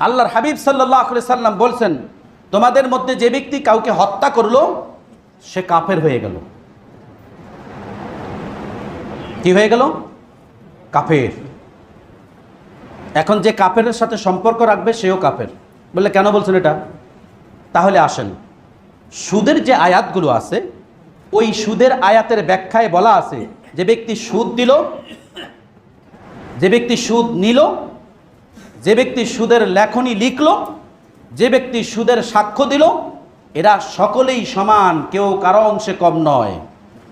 আল্লাহর হাবিব সাল্লাহ সাল্লাম বলছেন, তোমাদের মধ্যে যে ব্যক্তি কাউকে হত্যা করল, সে কাফের হয়ে গেল। কি হয়ে গেল? কাফের। এখন যে কাফেরের সাথে সম্পর্ক রাখবে, সেও কাফের। বলে কেন বলছেন এটা? তাহলে আসেন, সুদের যে আয়াতগুলো আছে, ওই সুদের আয়াতের ব্যাখ্যায় বলা আছে, যে ব্যক্তি সুদ দিল, যে ব্যক্তি সুদ নিল যে ব্যক্তি সুদের লেখনী লিখল, যে ব্যক্তি সুদের সাক্ষ্য দিল, এরা সকলেই সমান, কেউ কারও অংশে কম নয়।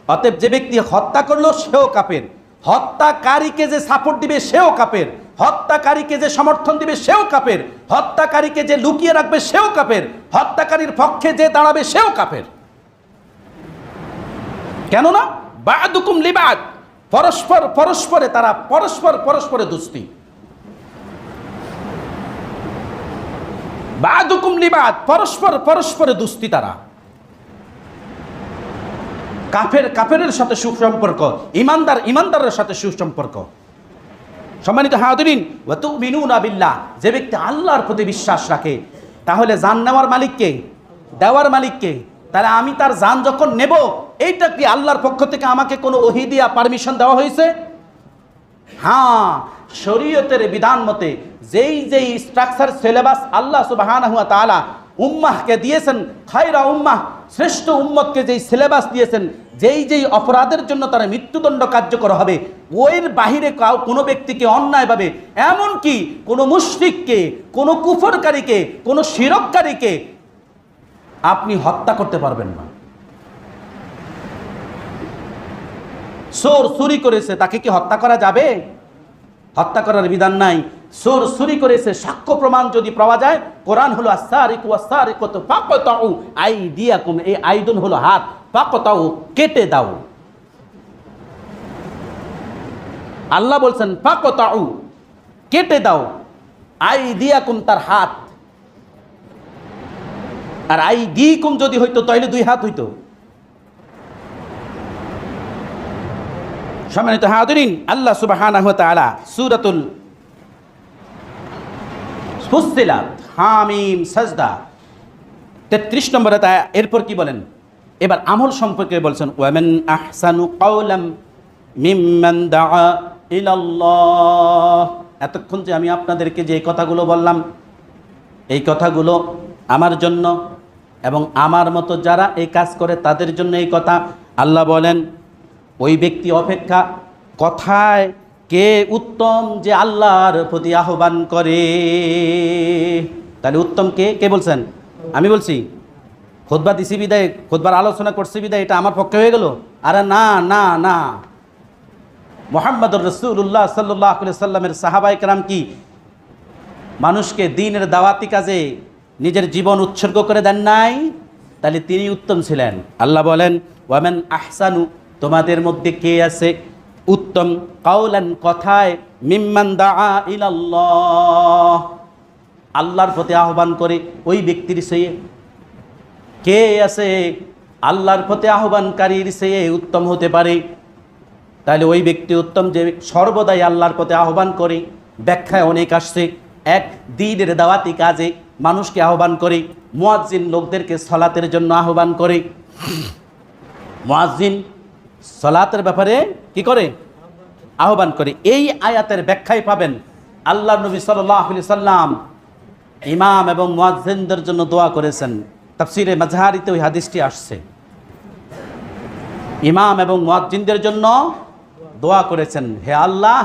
অতএব যে ব্যক্তি হত্যা করল, সেও কাপের। হত্যাকারীকে যে সাপোর্ট দিবে, সেও কাপের। হত্যাকারীকে যে সমর্থন দিবে, সেও কাপের। হত্যাকারীকে যে লুকিয়ে রাখবে, সেও কাপের। হত্যাকারীর পক্ষে যে দাঁড়াবে, সেও কাপের। কেননা, বাদুকুম লিবাদ। পরস্পর, পরস্পরে তারা পরস্পর, পরস্পরে দুস্তি। বাদুকুম লিবাদ, পরস্পর, পরস্পরে দুস্তি তারা। কাফের, কাফেরের সাথে সুসম্পর্ক, ইমানদার, ইমানদারের সাথে সুসম্পর্ক। সম্মানিত হাদিন ওয়াতু মিনুনা যে ব্যক্তি আল্লাহর প্রতি বিশ্বাস রাখে, তাহলে জান নেওয়ার মালিককে দেওয়ার মালিককে তাহলে আমি তার জান যখন নেব, এইটা কি আল্লাহর পক্ষ থেকে আমাকে কোনো ওহি দিয়া পারমিশন দেওয়া হয়েছে? হ্যাঁ শরীয়তের বিধান মতে যেই যেই স্ট্রাকচার সিলেবাস আল্লাহ সুবাহানা হুয়া উম্মাহকে দিয়েছেন, খায়রা উম্মাহ, শ্রেষ্ঠ উম্মতকে যেই সিলেবাস দিয়েছেন, যেই যেই অপরাধের জন্য তারা মৃত্যুদণ্ড কার্যকর হবে ওইর বাহিরে কাউ, কোনো ব্যক্তিকে অন্যায়ভাবে এমনকি কোনো মুশরিককে, কোনো কুফরকারীকে, কোনো শিরককারীকে আপনি হত্যা করতে পারবেন না। চোর চুরি করেছে, তাকে কি হত্যা করা যাবে? হত্যা করার বিধান নাই। চোর চুরি করেছে, সাক্ষ্য প্রমাণ যদি পাওয়া যায়, কোরআন হলো তো ফাকতাউ আইদিয়াকুম, এই আইদুন হলো হাত, ফাকতাউ কেটে দাও। আল্লাহ বলছেন, ফাকতাউ কেটে দাও, আইদিয়াকুম তার হাত। আর আই দিকুম যদি হইতো, তাহলে দুই হাত হইতো। সম্মানিত হাদরিন আল্লাহ সুবহানাহু ওয়া তাআলা সূরাতুল হামিম, সাজদা 33 নম্বর এরপর কি বলেন? এবার আমল সম্পর্কে বলছেন, ওয়ামান আহসানু কাওলাম মিম্মান দাআ ইলাল্লাহ। এতক্ষণ যে আমি আপনাদেরকে যে কথাগুলো বললাম, এই কথাগুলো আমার জন্য এবং আমার মতো যারা এই কাজ করে তাদের জন্য এই কথা আল্লাহ বলেন ওই ব্যক্তি অপেক্ষা কথায় কে উত্তম যে আল্লাহর প্রতি আহ্বান করে? তাহলে উত্তম কে? কে বলছেন? আমি বলছি, খোদবা দিছি বিদায়, খোদবার আলোচনা করছি বিদায়, এটা আমার পক্ষে হয়ে গেল? আরে না না না। মোহাম্মদুর রসুল্লাহ সাল্লাহ সাল্লামের সাহাবাই কালাম কি? মানুষকে দিনের দাওয়াতি কাজে নিজের জীবন উৎসর্গ করে দেন নাই? তাহলে তিনি উত্তম ছিলেন। আল্লাহ বলেন ওয়ামেন আহসানু তোমাদের মধ্যে কে আছে? উত্তম কাউলান কথায়, মিম্মান দা ইলাল্লাহ। আল্লাহর প্রতি আহ্বান করে ওই ব্যক্তির সে কে আছে? আল্লাহর প্রতি আহ্বানকারীর সে উত্তম হতে পারে। তাহলে ওই ব্যক্তি উত্তম যে সর্বদাই আল্লাহর পথে আহ্বান করে, ব্যাখ্যায় অনেক আসছে। এক, দিনের দাওয়াতি কাজে মানুষকে আহ্বান করে, মুয়াজ্জিন লোকদেরকে সলাতের জন্য আহ্বান করে। মুয়াজ্জিন সলাতের ব্যাপারে কি করে? আহ্বান করে। এই আয়াতের ব্যাখ্যায় পাবেন আল্লাহ নবী সাল্লাহ সাল্লাম ইমাম এবং মুয়াজ্জিনদের জন্য দোয়া করেছেন। তাফসিরে মাঝহারিতে ওই হাদিসটি আসছে। ইমাম এবং মুয়াজ্জিনদের জন্য দোয়া করেছেন, হে আল্লাহ,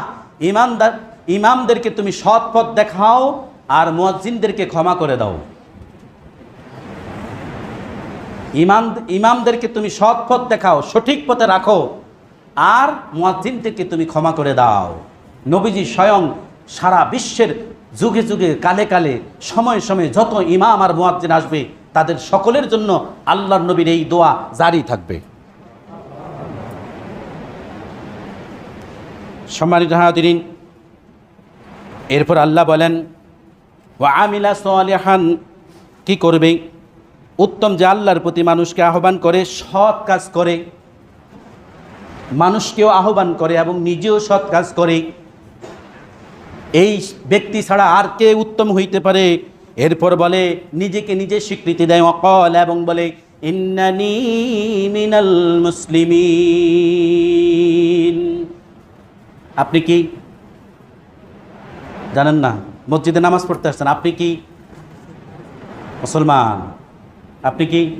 ইমানদার, ইমামদেরকে তুমি সৎ পথ দেখাও আর মুয়াজ্জিনদেরকে ক্ষমা করে দাও। ইমাম, ইমামদেরকে তুমি সৎ পথ দেখাও, সঠিক পথে রাখো। আর মুয়াজ্জিনদেরকে তুমি ক্ষমা করে দাও। নবীজি স্বয়ং সারা বিশ্বের যুগে যুগে, কালে কালে, সময়ে সময়ে যত ইমাম আর মুয়াজ্জিন আসবে, তাদের সকলের জন্য আল্লাহর নবীর এই দোয়া জারি থাকবে। সম্মানিত হাদিন এরপর আল্লাহ বলেন ও আমিলা সোয়ালিহান কি করবে? উত্তম যে আল্লাহর প্রতি মানুষকে আহ্বান করে, সৎ কাজ করে, মানুষকেও আহ্বান করে এবং নিজেও সৎ কাজ করে, এই ব্যক্তি ছাড়া আর কে উত্তম হইতে পারে? এরপর বলে, নিজেকে নিজে স্বীকৃতি দেয় অকল এবং বলে, ইন্নানি মিনাল মুসলিমিন। আপনি কি জানেন না? মসজিদে নামাজ পড়তে আসছেন, আপনি কি মুসলমান? আপনি কি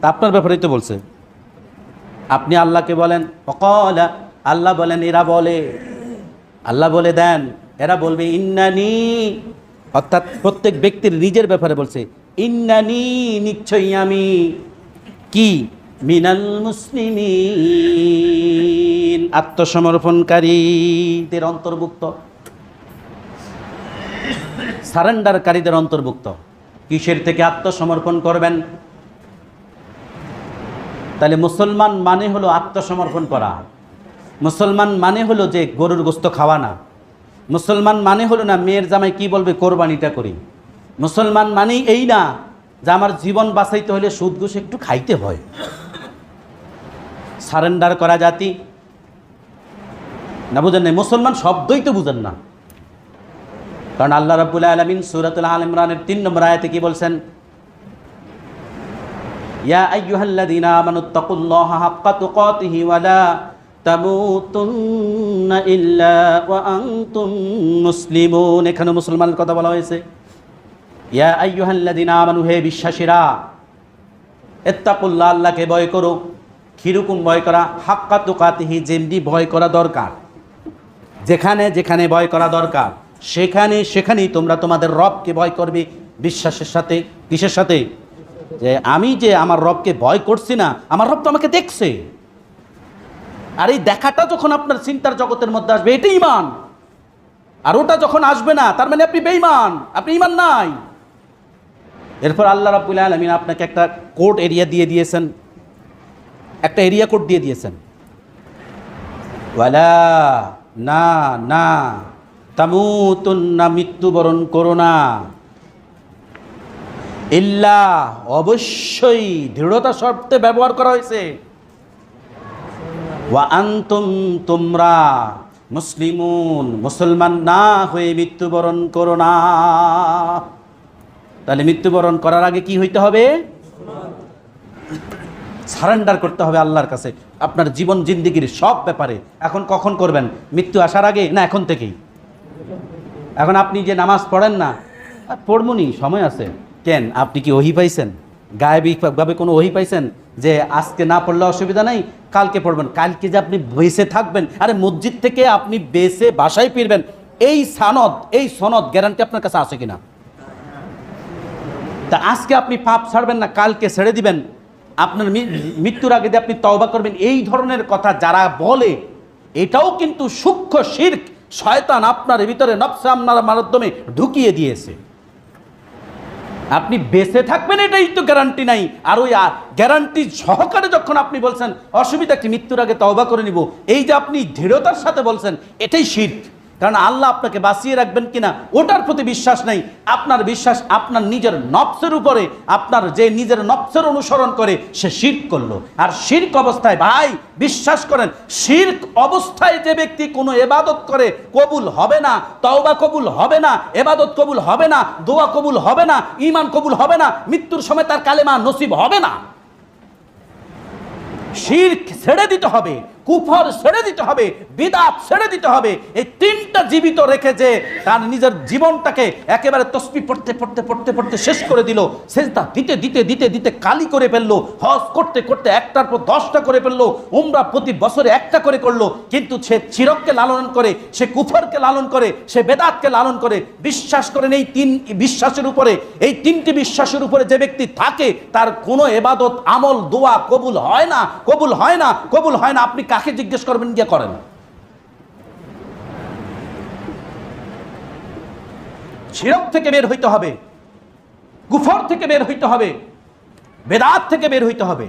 তা আপনার ব্যাপারেই তো বলছে। আপনি আল্লাহকে বলেন অকল আল্লাহ বলেন, এরা বলে। আল্লাহ বলে, দেন। এরা বলবে, ইন্নানি। অর্থাৎ প্রত্যেক ব্যক্তির নিজের ব্যাপারে বলছে, ইন্নানি, নিশ্চয়ই আমি। কি? মিনাল মুসলিমিন। আত্মসমর্পণকারীদের অন্তর্ভুক্ত। সারেন্ডারকারীদের অন্তর্ভুক্ত। কিসের থেকে আত্মসমর্পণ করবেন? তাহলে মুসলমান মানে হলো আত্মসমর্পণ করা। মুসলমান মানে হলো যে গরুর গোস্ত খাওয়া না। মুসলমান মানে হলো না মেয়ের জামাই কি বলবে, কোরবানিটা করি। মুসলমান মানেই এই না যে আমার জীবন বাঁচাইতে হলে সুদ ঘুষ একটু খাইতে হয়। সারেন্ডার করা জাতি। না বুঝেন নাই? মুসলমান শব্দই তো বুঝেন না। কারণ আল্লাহ রাবুল আলমিন সুরাতুল আল ইমরানের তিন নম্বর আয়াতে কি বলছেন? হাক্কা ইল্লা এখানে মুসলমানের কথা বলা হয়েছে। ইয়া হে বিশ্বাসীরা ইত্তাকুল্লাহ আল্লাহকে ভয় করো কীরকম ভয় করা, হাক্কা তুকাতিহি, যেমনি ভয় করা দরকার। যেখানে যেখানে ভয় করা দরকার। সেখানে, সেখানেই তোমরা তোমাদের রবকে ভয় করবে। বিশ্বাসের সাথে, কিসের সাথে? যে আমি যে আমার রবকে ভয় করছি না, আমার রব তো আমাকে দেখছে। আর এই দেখাটা যখন আপনার চিন্তার জগতের মধ্যে আসবে এটাই ইমান আর ওটা যখন আসবে না, তার মানে আপনি বেঈমান, আপনি ইমান নাই। এরপর আল্লাহ রাবুল আলমিন আপনাকে একটা কোড এরিয়া দিয়ে দিয়েছেন। একটা এরিয়া কোড দিয়ে দিয়েছেন। ওয়ালা, না না। তামুতুন্না মৃত্যুবরণ করো না। ইল্লা, অবশ্যই দৃঢ়তা শর্তে ব্যবহার করা হয়েছে। ওয়া আনতুম তোমরা, মুসলিমুন, মুসলমান না হয়ে মৃত্যুবরণ করো না। তাহলে মৃত্যুবরণ করার আগে কি হইতে হবে? সারেন্ডার করতে হবে আল্লাহর কাছে। আপনার জীবন, জিন্দিগির সব ব্যাপারে। এখন কখন করবেন? মৃত্যু আসার আগে না এখন থেকেই? এখন আপনি যে নামাজ পড়েন না পড়বনি সময় আছে। কেন? আপনি কি ওহি পাইছেন? গায়েবিকভাবে কোনো ওহি পাইছেন যে আজকে না পড়লে অসুবিধা নাই, কালকে পড়বেন? কালকে যে আপনি বেঁচে থাকবেন, আরে মসজিদ থেকে আপনি বেঁচে বাসায় ফিরবেন, এই সানদ, এই সনদ গ্যারান্টি আপনার কাছে আছে কিনা? তা আজকে আপনি পাপ ছাড়বেন না, কালকে ছেড়ে দিবেন। আপনার মৃত্যুর আগে যে আপনি তওবা করবেন, এই ধরনের কথা যারা বলে, এটাও কিন্তু সূক্ষ্ম শির্ক। শয়তান আপনার ভিতরে নবসা আপনার মাধ্যমে ঢুকিয়ে দিয়েছে। আপনি বেঁচে থাকবেন এটাই তো গ্যারান্টি নাই। আর ওই গ্যারান্টি সহকারে যখন আপনি বলছেন, অসুবিধা কি? মৃত্যুর আগে তওবা করে নিব। এই যে আপনি দৃঢ়তার সাথে বলছেন, এটাই শির্ক। কারণ আল্লাহ আপনাকে বাঁচিয়ে রাখবেন কিনা, ওটার প্রতি বিশ্বাস নেই। আপনার বিশ্বাস আপনার নিজের নফসের উপরে, আপনার যে নিজের নফসের অনুসরণ করে, সে শির্ক করল। আর শির্ক অবস্থায়, ভাই, বিশ্বাস করেন, শির্ক অবস্থায় যে ব্যক্তি কোনো এবাদত করে, কবুল হবে না, তওবা কবুল হবে না, এবাদত কবুল হবে না, দোয়া কবুল হবে না ইমান কবুল হবে না, মৃত্যুর সময় তার কালেমা নসিব হবে না। শির্ক ছেড়ে দিতে হবে। কুফর ছেড়ে দিতে হবে, বিদাত ছেড়ে দিতে হবে। এই তিনটা জীবিত রেখে যে তার নিজের জীবনটাকে একেবারে তসবি পড়তে পড়তে পড়তে পড়তে শেষ করে দিল, সেজদা দিতে দিতে দিতে দিতে কালি করে ফেলল, হজ করতে করতে একটার পর দশটা করে ফেলল, উমরা প্রতি বছরে একটা করে করল, কিন্তু সে চিরককে লালন করে, সে কুফরকে লালন করে, সে বেদাতকে লালন করে, বিশ্বাস করেন এই তিন বিশ্বাসের উপরে, এই তিনটি বিশ্বাসের উপরে যে ব্যক্তি থাকে, তার কোনো এবাদত, আমল, দোয়া কবুল হয় না, কবুল হয় না, কবুল হয় না, আপনি কাকে জিজ্ঞেস করবেন, গিয়ে করেন। শিরক থেকে বের হইতে হবে, কুফর থেকে বের হইতে হবে, বেদাত থেকে বের হইতে হবে।